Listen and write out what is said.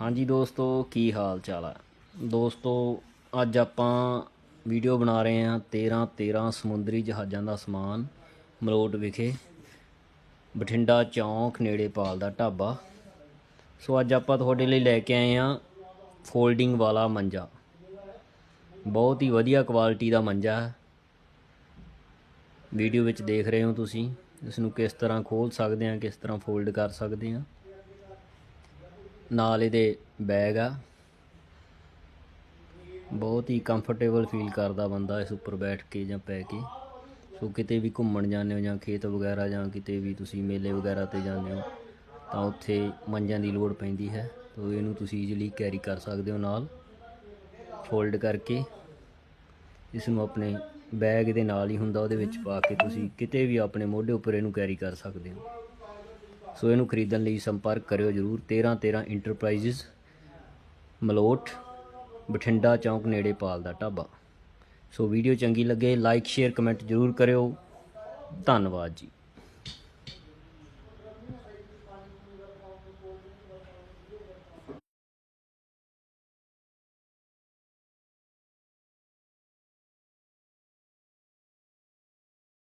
ਹਾਂਜੀ ਦੋਸਤੋ, ਕੀ ਹਾਲ ਚਾਲ ਹੈ ਦੋਸਤੋ, ਅੱਜ ਆਪਾਂ ਵੀਡੀਓ ਬਣਾ ਰਹੇ ਹਾਂ 13 13 ਸਮੁੰਦਰੀ ਜਹਾਜ਼ਾਂ ਦਾ ਸਮਾਨ, ਮਲੋਟ ਵਿਖੇ। ਬਠਿੰਡਾ ਚੌਂਕ ਨੇੜੇ ਪਾਲ ਦਾ ਢਾਬਾ। ਸੋ ਅੱਜ ਆਪਾਂ ਤੁਹਾਡੇ ਲਈ ਲੈ ਕੇ ਆਏ ਹਾਂ ਫੋਲਡਿੰਗ ਵਾਲਾ ਮੰਜਾ। ਬਹੁਤ ਹੀ ਵਧੀਆ ਕੁਆਲਿਟੀ ਦਾ ਮੰਜਾ ਹੈ। ਵੀਡੀਓ ਵਿੱਚ ਦੇਖ ਰਹੇ ਹੋ ਤੁਸੀਂ, ਇਸ ਨੂੰ ਕਿਸ ਤਰ੍ਹਾਂ ਖੋਲ ਸਕਦੇ ਹਾਂ, ਕਿਸ ਤਰ੍ਹਾਂ ਫੋਲਡ ਕਰ ਸਕਦੇ ਹਾਂ। ਨਾਲ ਇਹਦੇ ਬੈਗ ਆ। ਬਹੁਤ ਹੀ ਕੰਫਰਟੇਬਲ ਫੀਲ ਕਰਦਾ ਬੰਦਾ ਇਸ ਉੱਪਰ ਬੈਠ ਕੇ ਜਾਂ ਪੈ ਕੇ। ਸੋ ਕਿਤੇ ਵੀ ਘੁੰਮਣ ਜਾਂਦੇ ਹੋ ਜਾਂ ਖੇਤ ਵਗੈਰਾ ਜਾਂ ਕਿਤੇ ਵੀ ਤੁਸੀਂ ਮੇਲੇ ਵਗੈਰਾ ਤੇ ਜਾਂਦੇ ਹੋ, ਤਾਂ ਉੱਥੇ ਮੰਜਾਂ ਦੀ ਲੋੜ ਪੈਂਦੀ ਹੈ। ਸੋ ਇਹਨੂੰ ਤੁਸੀਂ ਈਜ਼ੀਲੀ ਕੈਰੀ ਕਰ ਸਕਦੇ ਹੋ ਨਾਲ। ਫੋਲਡ ਕਰਕੇ ਇਸ ਨੂੰ ਆਪਣੇ ਬੈਗ ਦੇ ਨਾਲ ਹੀ ਹੁੰਦਾ, ਉਹਦੇ ਵਿੱਚ ਪਾ ਕੇ ਤੁਸੀਂ ਕਿਤੇ ਵੀ ਆਪਣੇ ਮੋਢੇ ਉੱਪਰ ਇਹਨੂੰ ਕੈਰੀ ਕਰ ਸਕਦੇ ਹੋ। ਸੋ ਇਹਨੂੰ ਖਰੀਦਣ ਲਈ ਸੰਪਰਕ ਕਰਿਓ ਜਰੂਰ। 13 13 ਇੰਟਰਪ੍ਰਾਈਜ਼ਸ ਮਲੋਟ, ਬਠਿੰਡਾ ਚੌਂਕ ਨੇੜੇ ਪਾਲ ਦਾ ਢਾਬਾ। ਸੋ ਵੀਡੀਓ ਚੰਗੀ ਲੱਗੇ ਲਾਈਕ ਸ਼ੇਅਰ ਕਮੈਂਟ ਜਰੂਰ ਕਰਿਓ। ਧੰਨਵਾਦ ਜੀ।